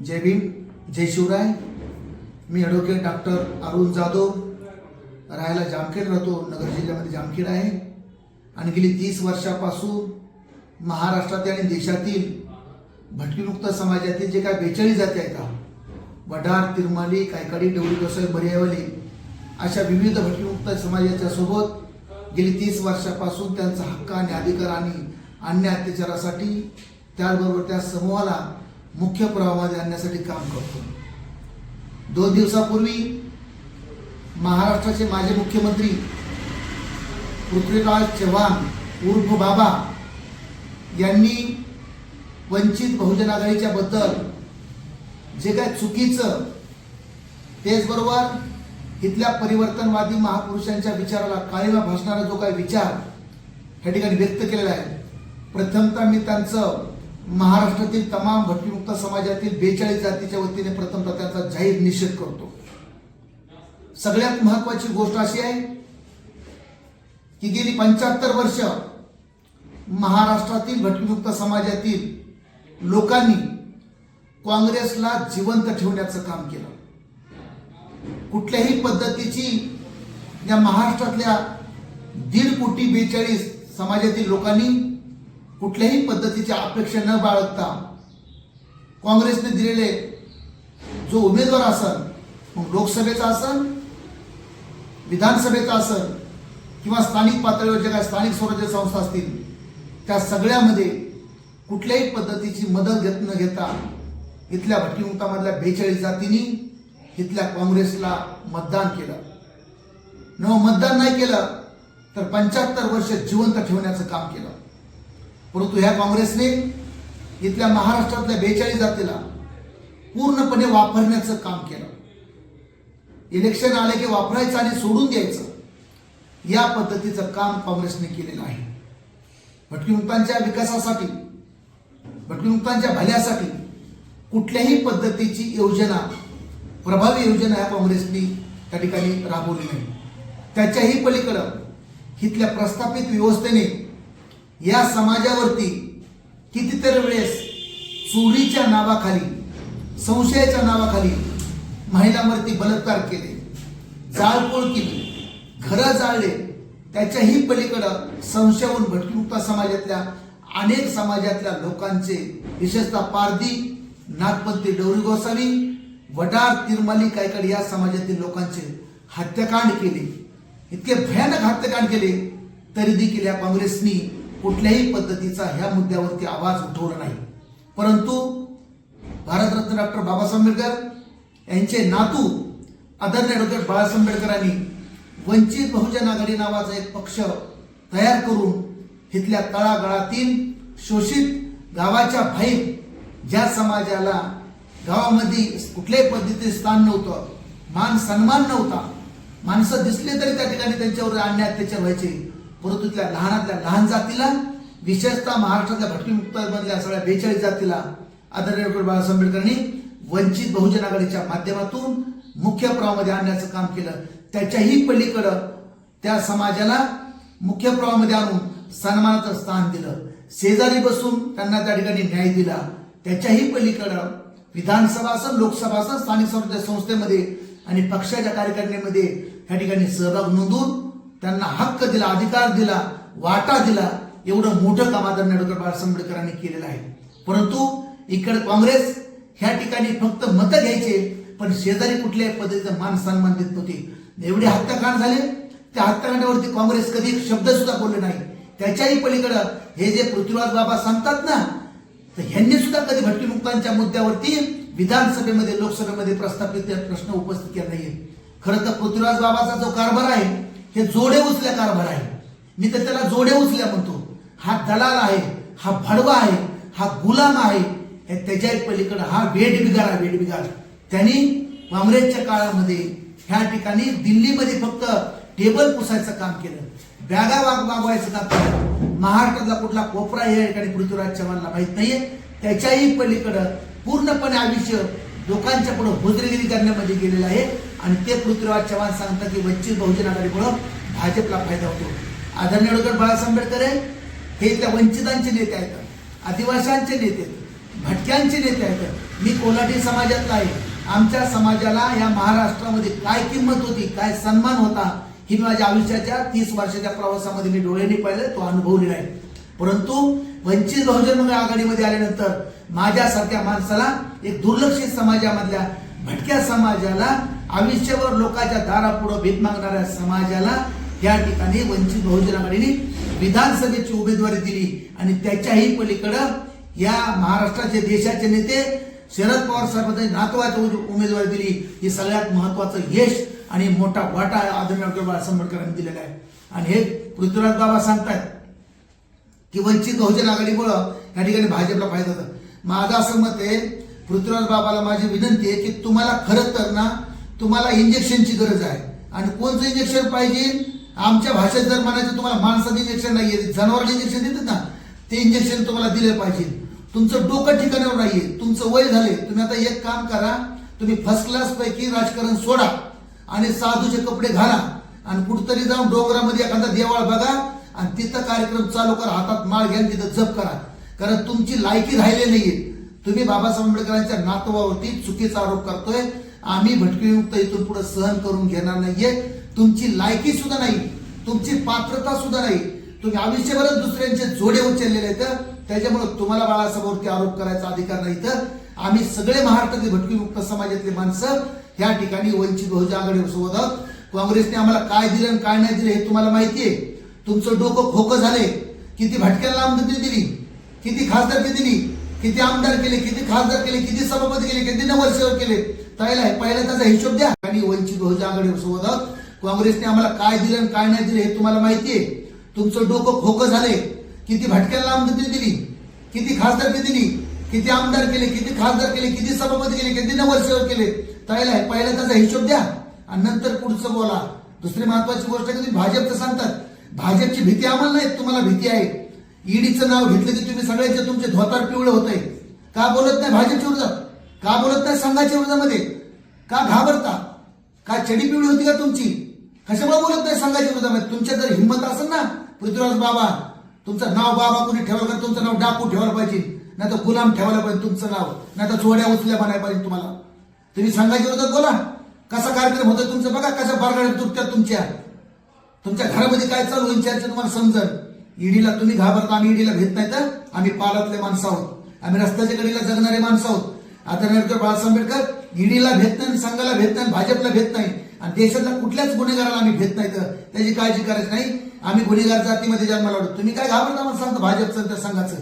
जय भीम जय शिवराय. मी advocate doctor Arun Jadhav. राहायला जामखेड राहतो नगर जिल्ह्यामध्ये जामखेड आहे. आणि गेली तीस वर्षापासून महाराष्ट्रातील आणि देशातील भटकीमुक्त समाजातील जे काय बेचाळीस जाती आहेत का वडार तिरमाली कायकाडी डवळी गोसाई बरियावली अशा विविध भटकीमुक्त समाजाच्या सोबत गेली तीस वर्षापासून त्यांचा हक्क आणि अधिकार आणि अन्य अत्याचारासाठी त्याचबरोबर त्या समूहाला मुख्य प्रवाहामध्ये आणण्यासाठी काम करतो. दोन दिवसापूर्वी महाराष्ट्राचे माजी मुख्यमंत्री पृथ्वीराज चव्हाण उर्फ बाबा यांनी वंचित बहुजन आघाडीच्या बद्दल जे काय चुकीचं त्याचबरोबर इथल्या परिवर्तनवादी महापुरुषांच्या विचाराला काळीमा भासणारा जो काही विचार या ठिकाणी व्यक्त केलेला आहे. प्रथमतः मी त्यांचं महाराष्ट्रातील तमाम भटकीमुक्त समाजातील बेचाळीस जातीच्या वतीने प्रथम त्याचा जाहीर निषेध करतो. सगळ्यात महत्वाची गोष्ट अशी आहे की गेली पंच्याहत्तर वर्ष महाराष्ट्रातील भटकीमुक्त समाजातील लोकांनी काँग्रेसला जिवंत ठेवण्याचं काम केलं. कुठल्याही पद्धतीची या महाराष्ट्रातल्या दीड कोटी बेचाळीस समाजातील लोकांनी कुठल्याही पद्धतीची अपेक्षा न बाळगता काँग्रेसने दिलेले जो उमेदवार असल मग लोकसभेचा असल विधानसभेचा असल किंवा स्थानिक पातळीवर जे काय स्थानिक स्वराज्य संस्था असतील त्या सगळ्यामध्ये कुठल्याही पद्धतीची मदत घेत न घेता इथल्या भटकीमुक्तामधल्या बेचाळीस जातींनी इथल्या काँग्रेसला मतदान केलं. न मतदान नाही केलं तर पंच्याहत्तर वर्ष जिवंत ठेवण्याचं काम केलं. परंतु ह्या काँग्रेसने इथल्या महाराष्ट्रातल्या बेचाळीस जातीला पूर्णपणे वापरण्याचं काम केलं. इलेक्शन आले की वापरायचं आणि सोडून द्यायचं या पद्धतीचं काम काँग्रेसने केलेलं आहे. भटकीमुक्तांच्या विकासासाठी भटकीमुक्तांच्या भल्यासाठी कुठल्याही पद्धतीची योजना प्रभावी योजना या काँग्रेसनी त्या ठिकाणी राबवली नाही. त्याच्याही पलीकडं इथल्या प्रस्थापित व्यवस्थेने या समाजावरती कितीतरी वेळेस चोरीच्या नावाखाली संशयाच्या नावाखाली महिलांवरती बलात्कार केले जाळपोळ केली घरं जाळले त्याच्याही पलीकडं संशयाहून भटकीमुक्त समाजातल्या अनेक समाजातल्या लोकांचे विशेषतः पारधी नागपंथी डोरी गोसावी वडार तिरमाली कायकड या समाजातील लोकांचे हत्याकांड केले. इतके भयानक हत्याकांड केले तरी देखील या काँग्रेसनी कुठल्याही पद्धतीचा ह्या मुद्द्यावरती आवाज उठवला नाही. परंतु भारतरत्न डॉक्टर बाबासाहेब आंबेडकर यांचे नातू आदरणीय डॉक्टर बाळासाहेब आंबेडकरांनी वंचित बहुजन आघाडी नावाचा एक पक्ष तयार करून इथल्या तळागाळातील शोषित गावाच्या बाहेर ज्या समाजाला गावामध्ये कुठल्याही पद्धतीचे स्थान नव्हतं मान सन्मान नव्हता माणसं दिसले तरी त्या ठिकाणी त्यांच्यावर अन्याय अत्याचार व्हायचे. परंतु त्या लहानातल्या लहान जातीला विशेषतः महाराष्ट्रातल्या भटकीमुक्तांमधल्या सगळ्या बेचाळीस जातीला आदरणीय डॉक्टर बाबासाहेब आंबेडकरांनी वंचित बहुजन आघाडीच्या माध्यमातून मुख्य प्रवाहामध्ये आणण्याचं काम केलं. त्याच्याही पलीकडं त्या समाजाला मुख्य प्रवाहामध्ये आणून सन्मानाचं स्थान दिलं. शेजारी बसून त्यांना त्या ठिकाणी न्याय दिला. त्याच्याही पलीकडं विधानसभा असं लोकसभा असं स्थानिक स्वराज्य संस्थेमध्ये आणि पक्षाच्या कार्यकारिणीमध्ये या ठिकाणी सहभाग नोंदवून त्यांना हक्क दिला अधिकार दिला वाटा दिला एवढं मोठं काम आदरणीय डॉक्टर बाळासाहेब आंबेडकरांनी केलेलं आहे. परंतु इकडे काँग्रेस ह्या ठिकाणी फक्त मतं घ्यायचे पण शेजारी कुठल्याही पद्धतीचं मान सन्मान देत नव्हते. एवढे हत्याकांड झाले त्या हत्याकांडावरती काँग्रेस कधी एक शब्द सुद्धा बोलले नाही. त्याच्याही पलीकडं हे जे पृथ्वीराज बाबा सांगतात ना तर ह्यांनी सुद्धा कधी भटकीमुक्तांच्या मुद्द्यावरती विधानसभेमध्ये लोकसभेमध्ये प्रस्थापित प्रश्न उपस्थित केला नाहीये. खरं तर पृथ्वीराज बाबाचा जो कारभार आहे हे जोडे उचल्या कारभार आहे. मी तर त्याला जोडे उचल्या म्हणतो. हा दलाल आहे हा भडवा आहे हा गुलाम आहे. हे त्याच्या पलीकडे हा वेडबिगार आहे वेडबिगार. त्यांनी काँग्रेसच्या काळामध्ये ह्या ठिकाणी दिल्लीमध्ये फक्त टेबल पुसायचं काम केलं. बॅगा वाग वागवायचं काम केलं. महाराष्ट्रातला कुठला कोपरा या ठिकाणी पृथ्वीराज चव्हाणला माहीत नाहीये. त्याच्याही पलीकडं पूर्णपणे आयुष्य लोकांच्या पुढे भुजरेगिरी करण्यामध्ये गेलेलं आहे. आणि ते पृथ्वीराज चव्हाण सांगतात की वंचित बहुजन आघाडीमुळं भाजपला फायदा होतो. आदरणीय डॉक्टर बाळासाहेब आंबेडकर हे इथल्या वंचितांचे नेते आहेत. आदिवासांचे नेते आहेत. भटक्यांचे नेते आहेत. मी कोल्हाटी समाजातला आहे. आमच्या समाजाला या महाराष्ट्रामध्ये काय किंमत होती काय सन्मान होता ही मी माझ्या आयुष्याच्या तीस वर्षाच्या प्रवासामध्ये मी डोळ्यांनी पाहिलं तो अनुभवलेला आहे. परंतु वंचित बहुजन आघाडीमध्ये आल्यानंतर माझ्यासारख्या माणसाला एक दुर्लक्षित समाजामधल्या भटक्या समाजाला आयुष्यभर लोकांच्या दारापुढं भीत मागणाऱ्या समाजाला या ठिकाणी वंचित बहुजन आघाडीने विधानसभेची उमेदवारी दिली. आणि त्याच्याही पलीकडं या महाराष्ट्राचे देशाचे नेते शरद पवार साहेबांनी नातवाची उमेदवारी दिली. ही सगळ्यात महत्वाचं यश आणि मोठा वाटा आदरणीय डॉक्टर बाळासाहेब आंबेडकरांनी दिलेला आहे. आणि हे पृथ्वीराज बाबा सांगतात की वंचित बहुजन आघाडीमुळं या ठिकाणी भाजपला फायदा होता. माझं असं मत आहे पृथ्वीराज बाबाला माझी विनंती आहे की तुम्हाला खरं तर ना तुम्हाला इंजेक्शनची गरज आहे. आणि कोणतं इंजेक्शन पाहिजे? आमच्या भाषेत जर म्हणायचं तुम्हाला माणसाचं इंजेक्शन नाहीये जनावरांना इंजेक्शन देतात ना ते इंजेक्शन तुम्हाला दिले पाहिजे. तुमचं डोकं ठिकाणावर नाहीये तुमचं वय झाले तुम्ही आता एक काम करा तुम्ही फर्स्ट क्लास पैकी राजकारण सोडा आणि साधूचे कपडे घाला आणि कुठतरी जाऊन डोंगरामध्ये एखादा देवाळ बघा आणि तिथं कार्यक्रम चालू करा हातात माळ घ्या तिथं जप करा. कारण तुमची लायकी राहिली नाहीये. तुम्ही बाबासाहेब आंबेडकरांच्या नातवावरती चुकीचा आरोप करतोय. आम्ही भटकीमुक्त इथून पुढे सहन करून घेणार नाहीये. तुमची लायकी सुद्धा नाही. तुमची पात्रता सुद्धा नाही. तुम्ही आयुष्यभरच दुसऱ्यांचे जोडे उचललेले आहेत. त्याच्यामुळे तुम्हाला बाळासाहेबांवरती आरोप करायचा अधिकार नाही तर आम्ही सगळे महाराष्ट्रातले भटकीमुक्त समाजातले माणसं या ठिकाणी वंचित बहुजन आघाडी सोबत आहोत. काँग्रेसने आम्हाला काय दिलं आणि काय नाही दिलं हे तुम्हाला माहिती आहे तुमचं डोकं खोकं झाले किती भटक्याला आमदारी दिली किती खासदारकी दिली किती आमदार केले किती खासदार केले किती सभापती केले किती नगरसेवक केले. ताईला पहिला त्याचा हिशोब द्या. आणि वंचित बहुजन आघाडी सोबत आहोत. काँग्रेसने आम्हाला काय दिलं आणि काय नाही दिलं हे तुम्हाला माहिती आहे तुमचं डोकं खोकं झाले किती भटक्याला आमदारकी दिली किती खासदारकी दिली किती आमदार केले किती खासदार केले किती सभापती केले किती नगरसेवक केले. ताईला पहिला त्याचा हिशोब द्या. आणि नंतर पुढचं बोला. दुसरी महत्वाची गोष्ट आहे की तुम्ही भाजपचं सांगतात. भाजपची भीती आम्हाला नाही तुम्हाला भीती आहे. ईडीचं नाव घेतलं की तुम्ही सगळ्यांचे तुमचे धोतार पिवळे होते का बोलत नाही भाजपच्या विरोधात? का बोलत नाही संघाच्या विरोधामध्ये? का घाबरता? का चडी पिवळी होती का तुमची? कशामुळे बोलत नाही संघाच्या विरोधामध्ये? तुमच्या जर हिंमत असेल ना पृथ्वीराज बाबा तुमचं नाव बाबा कोणी ठेवायला का तुमचं नाव डाकू ठेवायला पाहिजे नाही तर गुलाम ठेवायला पाहिजे तुमचं नाव नाही तर चोड्या उचल्या म्हणायला पाहिजे तुम्हाला. तुम्ही संघाच्या विरोधात बोला. कसा कार्यक्रम होता तुमचं बघा कशा बारगाड्या तुटत्या तुमच्या. तुमच्या घरामध्ये काय चालू होईल तुम्हाला समजल. ईडीला तुम्ही घाबरता आम्ही ईडीला घेत नाही तर आम्ही पालातले माणसं आहोत. आम्ही रस्त्याच्या कडेला जगणारे माणसं आहोत. आता डॉक्टर बाळासाहेब आंबेडकर ईडीला भेट नाही संघाला भेट नाही भाजपला भेट नाही आणि देशातल्या कुठल्याच गुन्हेगाराला आम्ही भेट नाही तर त्याची काळजी करायची नाही. आम्ही गुन्हेगार जातीमध्ये जन्माला वाटतो तुम्ही काय घाबरता मला सांगता भाजपचं त्या संघाचं?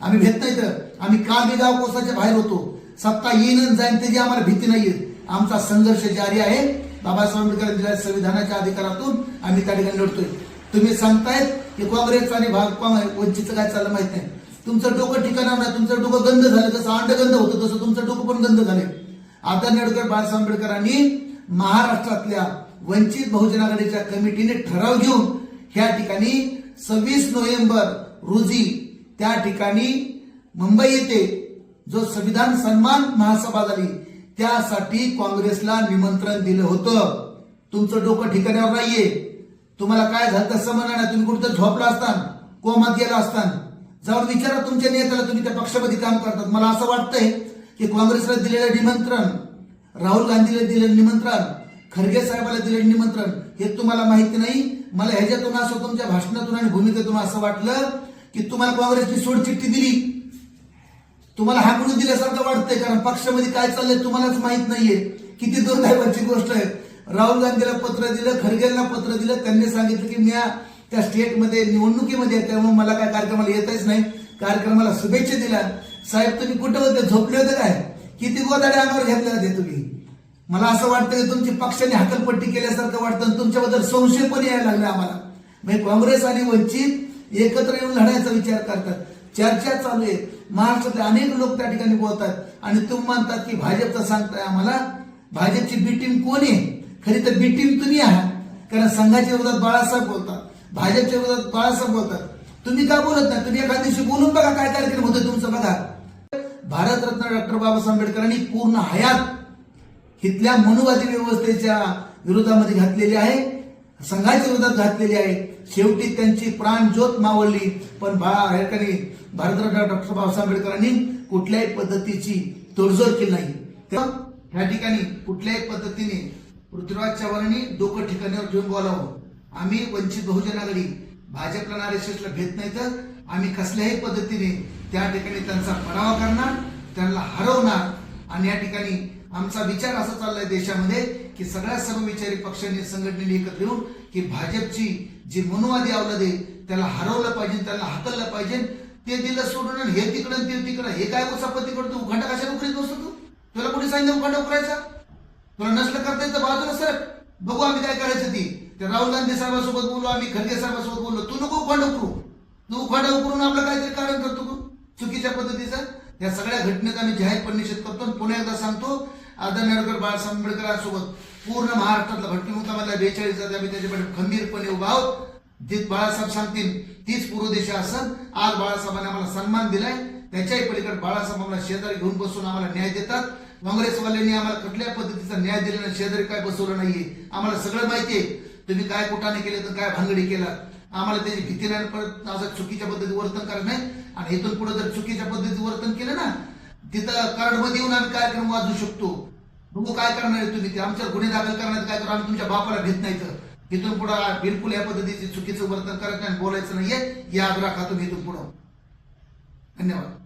आम्ही भेट नाही तर आम्ही काल बी गाव कोसाच्या बाहेर होतो. सत्ता येईन जाईन त्याची आम्हाला भीती नाहीये. आमचा संघर्ष जारी आहे. बाबासाहेब आंबेडकर दिलेल्या संविधानाच्या अधिकारातून आम्ही त्या ठिकाणी लढतोय. तुम्ही सांगतायत की काँग्रेस आणि भाजपा वंचितचं काय चाललं माहीत नाही. तुमचं डोकं ठिकाणा नाही तुमचं डोकं गंध झालं जसं अंडगंध होतं तसं तुमचं डोकं पण गंध झाले आता नेडकर बाळासाहेब आंबेडकरांनी महाराष्ट्रातल्या वंचित बहुजन आघाडीच्या कमिटीने ठराव घेऊन ह्या ठिकाणी सव्वीस नोव्हेंबर रोजी त्या ठिकाणी मुंबई येथे जो संविधान सन्मान महासभा झाली त्यासाठी काँग्रेसला निमंत्रण दिलं होतं. तुमचं डोकं ठिकाण्यावर नाहीये. तुम्हाला काय झालं तसं म्हणा तुम्ही कुठं झोपला असताना कोमात गेला असताना जाऊन विचारा तुमच्या नेत्याला तुम्ही त्या पक्षामध्ये काम करतात. मला असं वाटतंय की काँग्रेसला दिलेलं निमंत्रण राहुल गांधीला दिलेलं निमंत्रण खरगे साहेबाला दिलेलं निमंत्रण हे तुम्हाला माहिती नाही. मला ह्याच्यातून असं तुमच्या भाषणातून आणि भूमिकेतून असं वाटलं की तुम्हाला काँग्रेसची सोडचिठ्ठी दिली. तुम्हाला हाकडून दिल्यासारखं वाटतंय कारण पक्षामध्ये काय चाललंय तुम्हालाच माहीत नाहीये. किती दुर्दैवाची गोष्ट आहे. राहुल गांधीला पत्र दिलं खरगेला पत्र दिलं त्यांनी सांगितलं की मी त्या स्टेटमध्ये निवडणुकीमध्ये त्यामुळे मला काय कार्यक्रमाला येतच नाही. कार्यक्रमाला शुभेच्छा दिल्या. साहेब तुम्ही कुठं होते? झोपले होते काय? किती गोदाडे अंगावर घेतले होते तुम्ही? मला असं वाटतं की तुमची पक्षाने हकलपट्टी केल्यासारखं वाटतं आणि तुमच्याबद्दल संशय पण यायला लागला आम्हाला. म्हणजे काँग्रेस आणि वंचित एकत्र येऊन लढायचा विचार करतात. चर्चा चालू आहे. महाराष्ट्रातले अनेक लोक त्या ठिकाणी बोलतात. आणि तुम्ही म्हणतात की भाजपचं सांगताय आम्हाला. भाजपची बी टीम कोण आहे? खरी तर बी टीम तुम्ही आहात कारण संघाच्या विरोधात बाळासाहेब बोलतात. भाजपच्या विरोधात बाळासाहेब बोलतात. तुम्ही का बोलत नाही? तुम्ही एका दिवशी बोलून बघा काय कार्यक्रम होतो तुमचं बघा. भारतरत्न डॉक्टर बाबासाहेब आंबेडकरांनी पूर्ण हयात इथल्या मनुवादी व्यवस्थेच्या विरोधामध्ये घातलेली आहे संघाच्या विरोधात घातलेली आहे. शेवटी त्यांची प्राण ज्योत मावळली. पण बाळा भारतरत्न डॉक्टर बाबासाहेब आंबेडकरांनी कुठल्याही पद्धतीची तोडजोड केली नाही. तेव्हा ह्या ठिकाणी कुठल्याही पद्धतीने पृथ्वीराज चव्हाणांनी डोकं ठिकाणावर घेऊन बोलावं. आम्ही वंचित बहुजन आघाडी भाजपला नारेशला घेत नाही तर आम्ही कसल्याही पद्धतीने त्या ठिकाणी त्यांचा पराभव करणार त्यांना हरवणार. आणि या ठिकाणी आमचा विचार असा चाललाय देशामध्ये की सगळ्या सर्वविचारी पक्षांनी संघटनेने एकत्र येऊन की भाजपची जी मनुवादी अवलद दे त्याला हरवलं पाहिजे त्याला हाकललं पाहिजे ते दिलं सोडून हे तिकडं ते तिकडं हे काय उसापत्ती करतो? उखांडा कशा नोकरीत बसतो तू? तुला कोणी सांगितलं उखांडा उकरायचा तुला नसलं करता येतं बाजूला सर. बघू आम्ही काय करायचं ती. ते राहुल गांधी साहेबांसोबत बोललो आम्ही खरगे साहेबांसोबत बोललो. तू नको उखांडा उकरू तू उखांडा उकरून आपलं काहीतरी कारण करतो चुकीच्या पद्धतीचं. या सगळ्या घटनेचा आम्ही जाहीरपणे निषेध करतो पुन्हा एकदा सांगतो आदरणीय डॉक्टर बाळासाहेब आंबेडकरांसोबत पूर्ण महाराष्ट्रातला भटकीमुक्तामधल्या बेचाळीस जाती आम्ही त्याच्याकडे खंबीरपणे उभा आहोत. जे बाळासाहेब सांगतील तीच पूर्व दिशा असत आज बाळासाहेबांनी आम्हाला सन्मान दिलाय. त्याच्याही पलीकडे बाळासाहेब आम्हाला शेजारी घेऊन बसून आम्हाला न्याय देतात. काँग्रेसवाल्यांनी आम्हाला कुठल्या पद्धतीचा न्याय दिला नाही शेजारी काय बसवलं नाहीये? आम्हाला सगळं माहितीये तुम्ही काय कुठाने केलं तर काय भानगडी केला? आम्हाला त्याची भीती नाही परत असं चुकीच्या पद्धती वर्तन करत नाही. आणि इथून पुढे जर चुकीच्या पद्धती वर्तन केलं ना तिथं कार्डमध्ये येऊन आम्ही कार्यक्रम वाजू शकतो. बघू काय करणार तुम्ही ते. आमच्या गुन्हे दाखल करण्यात काय करू? आम्ही तुमच्या बापाला भेट नाही तर इथून पुढे बिलकुल या पद्धतीचे चुकीचं वर्तन करत नाही बोलायचं नाहीये. या आग्रह खातो इथून पुढं. धन्यवाद.